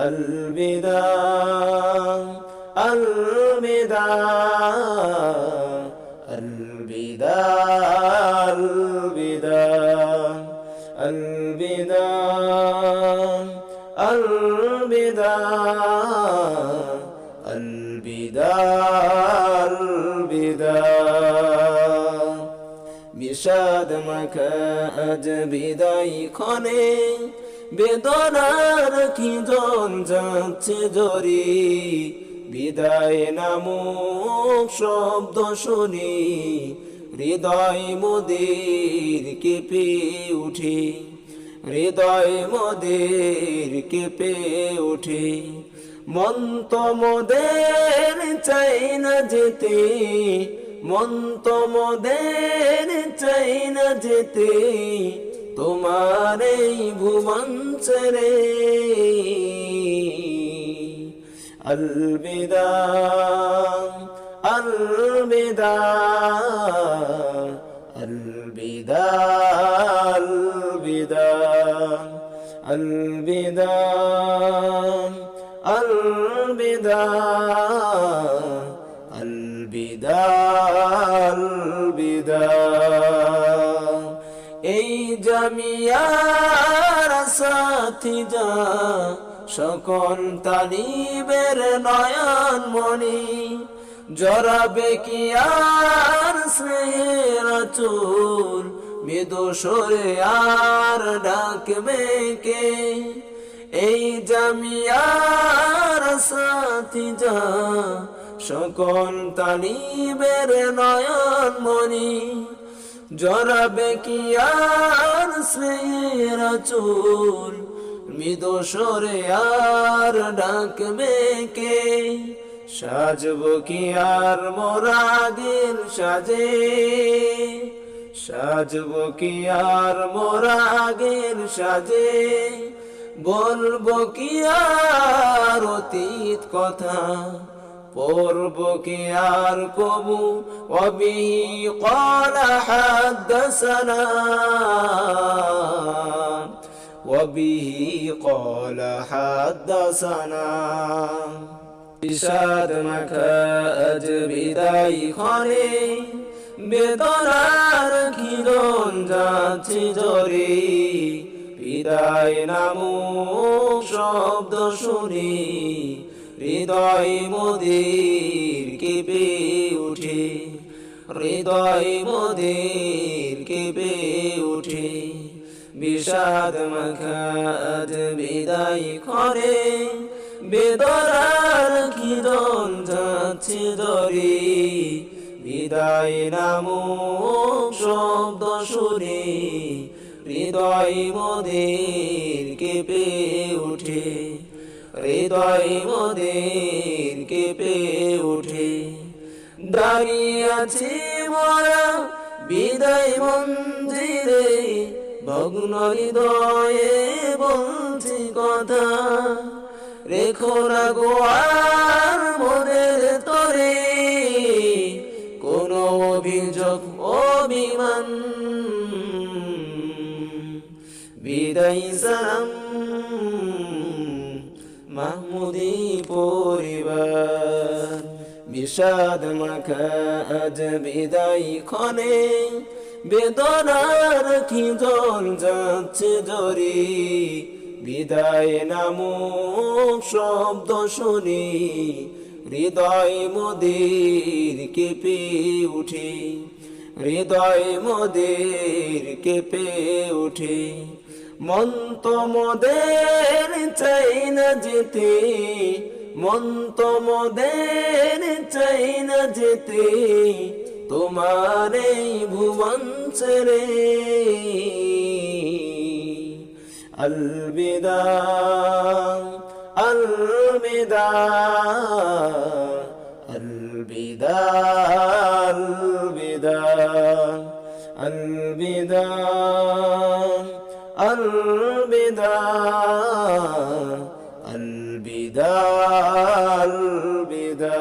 الوداع الوداع الوداع الوداع الوداع الوداع الوداع الوداع বিষাদ মাখা আজ বিদায় ক্ষণে বেদনার কি জন যাচ্ছে জরি? বিদায় নামক শব্দ শুনি, হৃদয় মোদের কেঁপে উঠে। হৃদয় মোদের কেঁপে উঠে। মন্ত মোদের চাই না যেতে মন্ত মোদের চাই না যেতে। তোমার এই ভুবন ছেড়ে আলবিদা আলবিদা আলবিদা আলবিদা আলবিদা আলবিদা। জামিয়ার সাথী যা সকল তালিবের নয়ন মণি। জরাবে কি আর স্নেহের চুল বিদোষরে আর ডাকবে কে? এই জামিয়ার সাথী যা সকল তালিবের নয়ন মনি জরাবে কি আর স্নেহের চুল মৃদোসরে আর ডাকবে কে? সাজব কি আর মোরাগের সাজে? সাজব কি আর মোরাগের সাজে? বলব কি আর অতীত কথা? পড়ব কি আর কবু অবি কলা হাদ্দাসানা وبه قال حدثنا বিষাদ মাখা আজ বিদায় খরে বেদনার কিরণ যাচ্ছে জরে বিদায় নামক শব্দ শুনি হৃদয় মোদের কেঁপে উঠে হৃদয় মোদের কেঁপে উঠে বিষাদ মাখা আজ বিদায় করে। বেদরার কিরণ যাচ্ছে ধরে বিদায় নামক শব্দ শুনে। হৃদয় মোদের কেঁপে উঠে হৃদয় মোদের কেঁপে উঠে দাঁড়িয়ে আছে মরা বিদায় মন্দিরে ভগ্ন হৃদয়ে বলছি কথা। রেখো না গোয়ার মনের তরে, কোন অভিযোগ, অভিমান। বিদায় সালাম মাহমুদি পরিবার। বিষাদ মাখা আজ বিদায় ক্ষণে, বেদনার কি জল যাচ্ছে জরি। বিদায় নামক শব্দ শুনি, হৃদয় মোদের কেঁপে উঠে। হৃদয় মোদের কেঁপে উঠে। মন্ত মোদের চাই না যেতে মন্ত মোদের চাই না যেতে, তোমার ভুবন ছেড়ে আলবিদা আলবিদা আলবিদা আলবিদা আলবিদা। البدا البدا